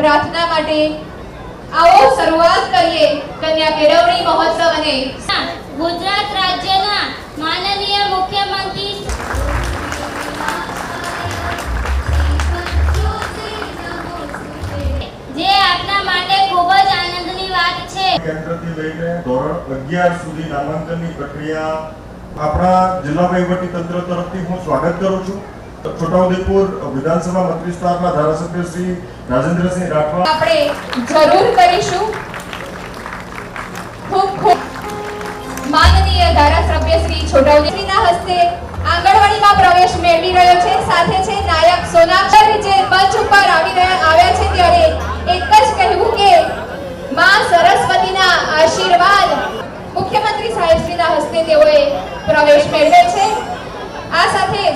પ્રાર્થના માટે આવો શરૂઆત કરીએ કન્યા કેળવણી મહોત્સવ અને ગુજરાત રાજ્યના માનનીય મુખ્યમંત્રી જે આપના માટે ખૂબ જ આનંદની વાત છે. કેન્દ્રથી લઈને ધોરણ અગિયાર સુધી નામાંકનની પ્રક્રિયા આપણા જિલ્લા વહીવટી તંત્ર તરફથી હું સ્વાગત કરું છું. છોટાઉદેપુર વિધાનસભા મંત્રી વિસ્તારના ધારાસભ્ય શ્રી રાજેન્દ્રસિંહ રાઠવા આપણે જરૂર કરીશું. ખૂબ ખૂબ માનનીય ધારાસભ્ય શ્રી છોટાઉદેપુરના હસ્તે આંગણવાડીમાં પ્રવેશ મેળવી રહ્યો છે. સાથે છે નાયક સોનાક્ષર, જે મંચ ઉપર આવી રહ્યા આવ્યા છે ત્યારે એક જ કહેવું કે માં સરસ્વતીના આશીર્વાદ મુખ્યમંત્રી સાહેબશ્રીના હસ્તે તેઓએ પ્રવેશ મેળવે છે. આ સાથે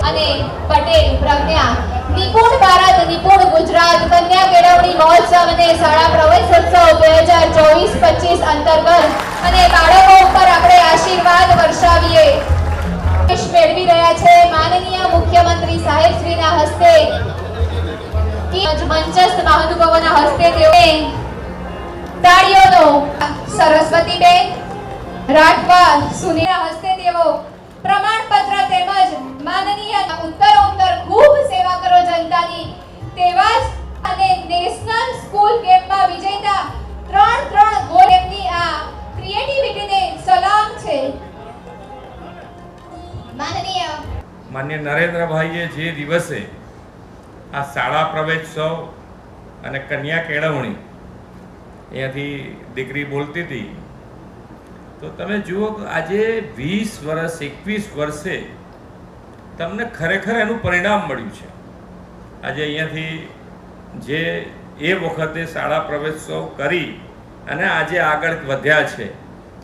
અને પટેલ, પ્રજ્ઞા, નિપુણ ભારત, નિપુણ ગુજરાત, કન્યા કેળવણી મહોત્સવ અને શાળા પ્રવેશોત્સવ બે હજાર ચોવીસ પચીસ અંતર્ગત. અને બાળકો ઉપર આપણે આશીર્વાદ વર્ષાવીએ. મેળવી રહ્યા છે માનનીય મુખ્યમંત્રી સાહેબશ્રીના હસ્તે. મંચસ્થ મહાનુભાવોના હસ્તે તેઓએ તાળીઓનો સરસ્વતીબેન, રાઠવા સુનીના હસ્તે તેઓ પ્રમાણપત્ર તેમજ માનનીય ઉત્તરોત્તર ઉત્તર ખૂબ સેવા કરો જનતાની. તેવા જ અને નેશનલ સ્કૂલ ગેમમાં વિજેતા ત્રણ ત્રણ ગોલ એમની આ ક્રિએટિવિટીને સલામ છે. માનનીય માન્ય નરેન્દ્રભાઈએ જે દિવસે આ શાળા પ્રવેશોત્સવ અને કન્યા કેળવણી અહીંયાથી દીકરી બોલતી હતી તો તમે જુઓ કે આજે વીસ વર્ષ, એકવીસ વર્ષે તમને ખરેખર એનું પરિણામ મળ્યું છે. આજે અહીંયાથી જે એ વખતે શાળા પ્રવેશોત્સવ કરી અને આજે આગળ વધ્યા છે,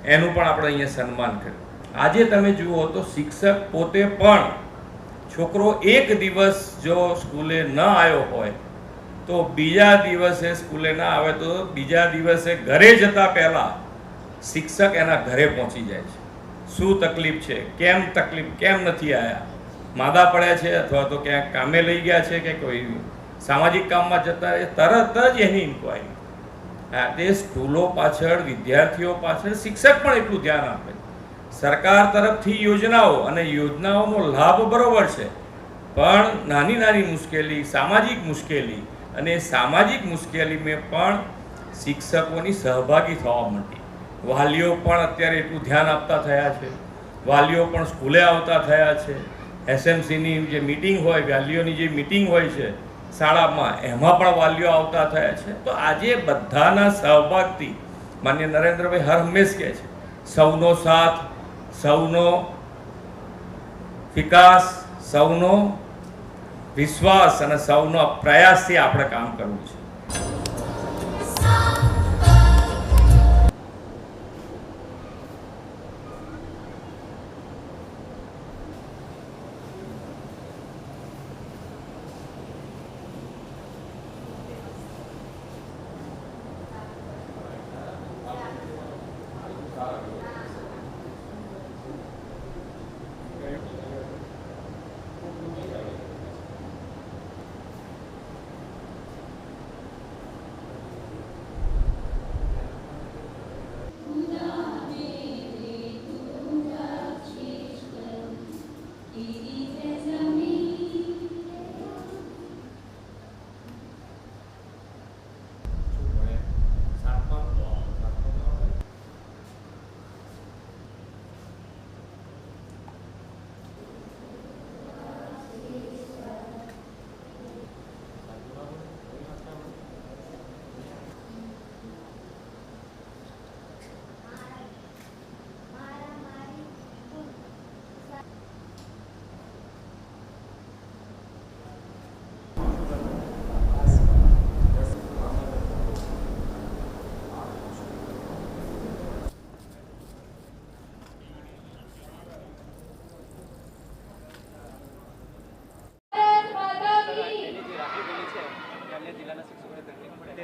એનું પણ આપણે અહીંયા સન્માન કર્યું. આજે તમે જુઓ તો શિક્ષક પોતે પણ છોકરો એક દિવસ જો સ્કૂલે ન આવ્યો હોય, તો બીજા દિવસે સ્કૂલે ના આવે તો બીજા દિવસે ઘરે જતા પહેલા શિક્ષક એના ઘરે પહોંચી જાય છે. શું તકલીફ છે? કેમ તકલીફ? કેમ નથી આવ્યા માદા પડ્યા છે અથવા તો ક્યાંક કામે લઈ ગયા છે કે કોઈ સામાજિક કામમાં જતા રહે? તરત જ એની ઇન્કવાયરી હા તે સ્કૂલો પાછળ, વિદ્યાર્થીઓ પાછળ શિક્ષક પણ એટલું ધ્યાન આપે. સરકાર તરફથી યોજનાઓ અને યોજનાઓનો લાભ બરોબર છે. પણ નાની નાની મુશ્કેલી, સામાજિક મુશ્કેલી અને સામાજિક મુશ્કેલીમાં પણ શિક્ષકોની સહભાગી થવા માંડી. વાલીઓ પણ અત્યારે એટલું ધ્યાન આપતા થયા છે. વાલીઓ પણ સ્કૂલે આવતા થયા છે. એસએમસીની જે મિટિંગ હોય, વાલીઓની જે મિટિંગ હોય છે, શાળામાં, એમાં પણ વાલીઓ આવતા થયા છે. તો આજે બધાના સહભાગથી માન્ય નરેન્દ્રભાઈ હર હંમેશ કહે છે, સૌનો સાથ, સૌનો વિકાસ, સૌનો વિશ્વાસ અને સૌનો પ્રયાસથી આપણે કામ કરવું છે.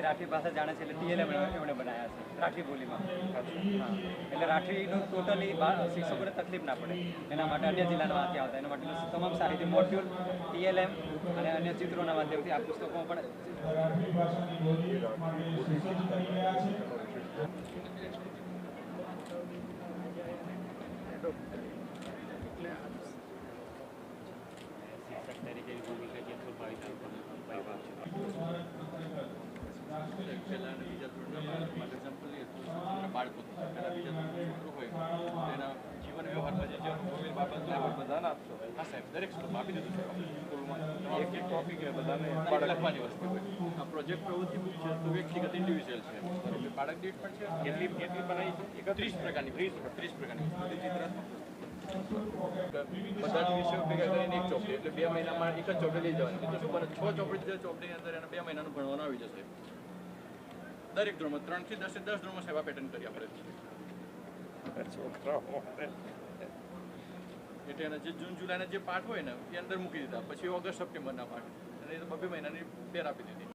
ભાષા જાણે છે એટલે ટીએલએમ એમણે બનાવ્યા છે, રાઠી બોલીમાં. એટલે રાઠીનું ટોટલી શિક્ષકોને તકલીફ ના પડે. એના માટે અન્ય જિલ્લાના વાંચી આવતા. એના માટે તમામ સાહિત્ય મોડ્યુલ ટીએલએમ અને અન્ય ચિત્રોના માધ્યમથી આ પુસ્તકોમાં પણ મરાઠી ભાષાની બોલી માટે સૂચિત કરી રહ્યા છે પહેલા અને બીજા ધોરણના માટે એક્ઝામ્પલ લઈએ તો આપણા બાળકો પહેલા બીજા ધોરણનું છોકરું હોય તો એના જીવન વ્યવહારમાં જે જે અનુભવેલ બાબત હોય આપશો? હા સાહેબ દરેક સ્કૂલમાં આપી દીધું છે સ્કૂલમાં એક એક ટોપિક એ બધાને બાળક લખવાની વસ્તુ હોય. આ પ્રોજેક્ટ પ્રવૃત્તિ બુક છે તો વ્યક્તિગત ઇન્ડિવિજ્યુઅલ છે. બાળક દીઠ પણ છે કેટલી કેટલી બનાવી છે? ત્રીસ પ્રકારની ત્રીસ ત્રીસ પ્રકારની. બધી ચિત્રાત્મક બધા જ વિષયો ભેગા કરીને એક ચોપડી એટલે બે મહિનામાં એક જ ચોપડી લઈ જવાની. તો શું છ ચોપડી છે ચોપડીની અંદર એને બે મહિનાનું ભણવાનું આવી જશે. દરેક ધોરણમાં ત્રણથી થી દસ દસ ધોરણમાં સેવા પેટર્ન કરી આપણે એટલે એના જે જૂન, જુલાઈના જે પાઠ હોય ને, એ અંદર મૂકી દીધા. પછી ઓગસ્ટ, સપ્ટેમ્બરના પાઠ. અને એ બબે મહિનાની ફેર આપી દીધી.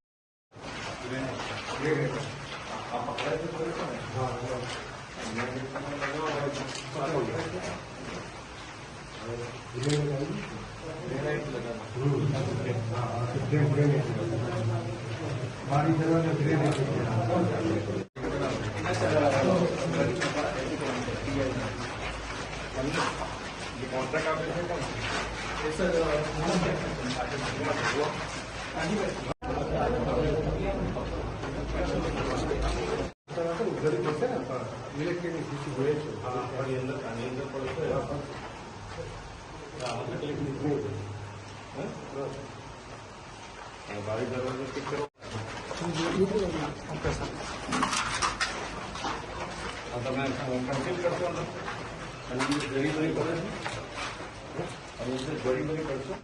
મારી ઇલેક્ટ્રિક ઇસ્યુ હોય છે હા આની અંદર આની અંદર પણ છે આપણે ઇલેક્ટ્રિક બોર્ડ હા બારી દરવાજો ઠીક કરો તમે કન્સિલ કરશો અંદર ઘણી બધી કરે છે હવે બળી બળી પડશે